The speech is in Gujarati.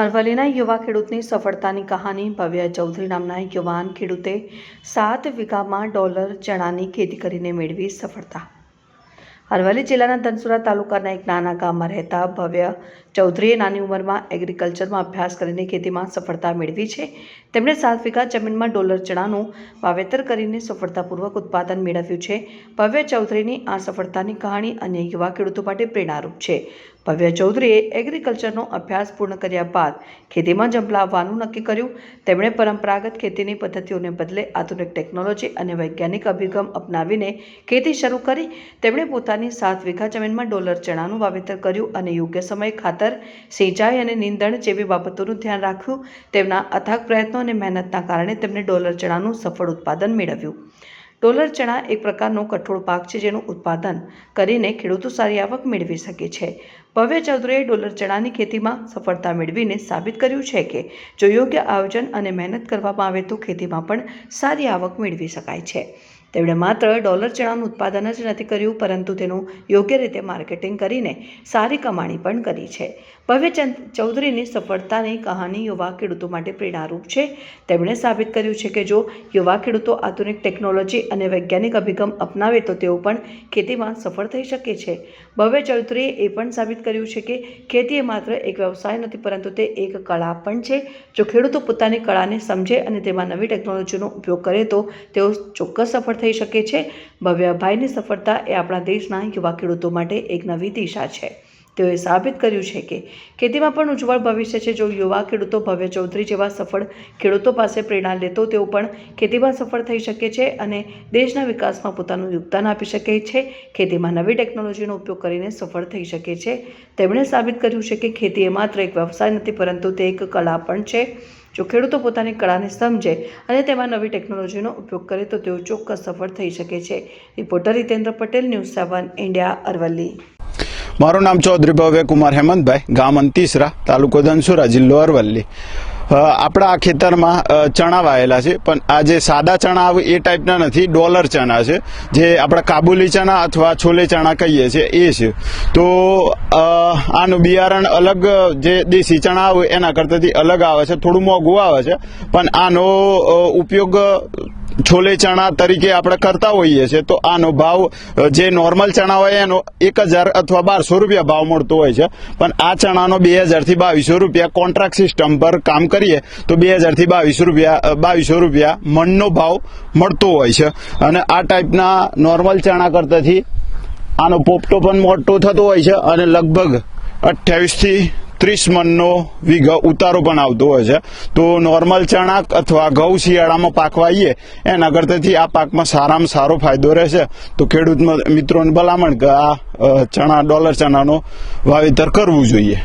અરવલ્લીના યુવા ખેડૂતની સફળતાની કહાની ભવ્ય ચૌધરી નામના યુવાન ખેડૂતે સાત વીઘામાં ડોલર ચણાની ખેતી કરીને મેળવી સફળતા. અરવલ્લી જિલ્લાના ધનસુરા તાલુકાના એક નાના ગામમાં રહેતા ભવ્ય ચૌધરીએ નાની ઉંમરમાં એગ્રીકલ્ચરમાં અભ્યાસ કરીને ખેતીમાં સફળતા મેળવી છે. તેમણે સાત વીઘા જમીનમાં ડોલર ચણાનું વાવેતર કરીને સફળતાપૂર્વક ઉત્પાદન મેળવ્યું છે. ભવ્ય ચૌધરીની આ સફળતાની કહાણી અન્ય યુવા ખેડૂતો માટે પ્રેરણારૂપ છે. ભવ્ય ચૌધરીએ એગ્રીકલ્ચરનો અભ્યાસ પૂર્ણ કર્યા બાદ ખેતીમાં ઝંપલાવવાનું નક્કી કર્યું. તેમણે પરંપરાગત ખેતીની પદ્ધતિઓને બદલે આધુનિક ટેકનોલોજી અને વૈજ્ઞાનિક અભિગમ અપનાવીને ખેતી શરૂ કરી. તેમણે પોતાની સાત વીઘા જમીનમાં ડોલર ચણાનું વાવેતર કર્યું અને યોગ્ય સમયે ખાતર, સિંચાઈ અને નીંદણ જેવી બાબતોનું ધ્યાન રાખ્યું. તેમના અથાગ પ્રયત્નો અને મહેનતના કારણે તેમણે ડોલર ચણાનું સફળ ઉત્પાદન મેળવ્યું. ડોલર ચણા એક પ્રકારનો કઠોળ પાક છે જેનું ઉત્પાદન કરીને ખેડૂતો સારી આવક મેળવી શકે છે. ભવ્ય ચૌધરીએ ડોલર ચણાની ખેતીમાં સફળતા મેળવીને સાબિત કર્યું છે કે જો યોગ્ય આયોજન અને મહેનત કરવામાં આવે તો ખેતીમાં પણ સારી આવક મેળવી શકાય છે. તેમણે માત્ર ડોલર ચણાનું ઉત્પાદન જ નથી કર્યું, પરંતુ તેનું યોગ્ય રીતે માર્કેટિંગ કરીને સારી કમાણી પણ કરી છે. ભવ્ય ચૌધરીની સફળતાની કહાની યુવા ખેડૂતો માટે પ્રેરણારૂપ છે. તેમણે સાબિત કર્યું છે કે જો યુવા ખેડૂતો આધુનિક ટેકનોલોજી અને વૈજ્ઞાનિક અભિગમ અપનાવે, તો તેઓ પણ ખેતીમાં સફળ થઈ શકે છે. ભવ્ય ચૌધરીએ એ પણ સાબિત કર્યું છે કે ખેતી એ માત્ર એક વ્યવસાય નથી, પરંતુ તે એક કળા પણ છે. જો ખેડૂતો પોતાની કળાને સમજે અને તેમાં નવી ટેકનોલોજીનો ઉપયોગ કરે, તો તેઓ ચોક્કસ સફળ થઈ શકે છે. ભવ્યભાઈની સફળતા એ આપણા દેશના યુવા ખેડૂતો માટે એક નવી દિશા છે. તેઓએ સાબિત કર્યું છે કે ખેતીમાં પણ ઉજ્જવળ ભવિષ્ય છે. જો યુવા ખેડૂતો ભવ્ય ચૌધરી જેવા સફળ ખેડૂતો પાસે પ્રેરણા લેતો તેઓ પણ ખેતીમાં સફળ થઈ શકે છે અને દેશના વિકાસમાં પોતાનું યોગદાન આપી શકે છે. ખેતીમાં નવી ટેકનોલોજીનો ઉપયોગ કરીને સફળ થઈ શકે છે. તેમણે સાબિત કર્યું છે કે ખેતી એ માત્ર એક વ્યવસાય નથી, પરંતુ તે એક કળા પણ છે. જો ખેડૂતો પોતાની કળાને સમજે અને તેમાં નવી ટેકનોલોજીનો ઉપયોગ કરે તો તેઓ ચોક્કસ સફળ થઈ શકે છે. Reporter Hitendra Patel, news seven India, Aravalli. મારું નામ ચૌધરી ભવ્ય કુમાર હેમંતભાઈ, ગામ અંતિસરા, તાલુકો ધનસુરા, જિલ્લો અરવલ્લી. આપણા આ ખેતરમાં ચણા વાયેલા છે, પણ આ જે સાદા ચણા આવે એ ટાઈપના નથી, ડોલર ચણા છે, જે આપણા કાબુલી ચણા અથવા છોલે ચણા કહીએ છીએ એ છે. તો આનું બિયારણ અલગ, જે દેશી ચણા આવે એના કરતાંથી અલગ આવે છે, થોડું મોંઘું આવે છે, પણ આનો ઉપયોગ છોલે ચણા તરીકે આપણે કરતા હોઈએ છીએ. તો આનો ભાવ જે નોર્મલ ચણા હોય એનો એક હજાર અથવા બારસો રૂપિયા ભાવ મળતો હોય છે. પણ આ ચણાનો બે હજારથી બાવીસો રૂપિયા કોન્ટ્રાક્ટ સિસ્ટમ પર કામ કરીએ, તો બે હજારથી બાવીસો રૂપિયા બાવીસો રૂપિયા મણનો ભાવ મળતો હોય છે. અને આ ટાઈપના નોર્મલ ચણા કરતાથી આનો પોપટો પણ મોટો થતો હોય છે અને લગભગ અઠ્યાવીસથી ત્રીસ મનનો વીઘા ઉતારો પણ આવતો હોય છે. તો નોર્મલ ચણા અથવા ઘઉં શિયાળામાં પાકવાઈએ, એના કરતાથી આ પાકમાં સારામાં સારો ફાયદો રહેશે. તો ખેડૂત મિત્રોને ભલામણ કે આ ચણા, ડોલર ચણાનો વાવેતર કરવું જોઈએ.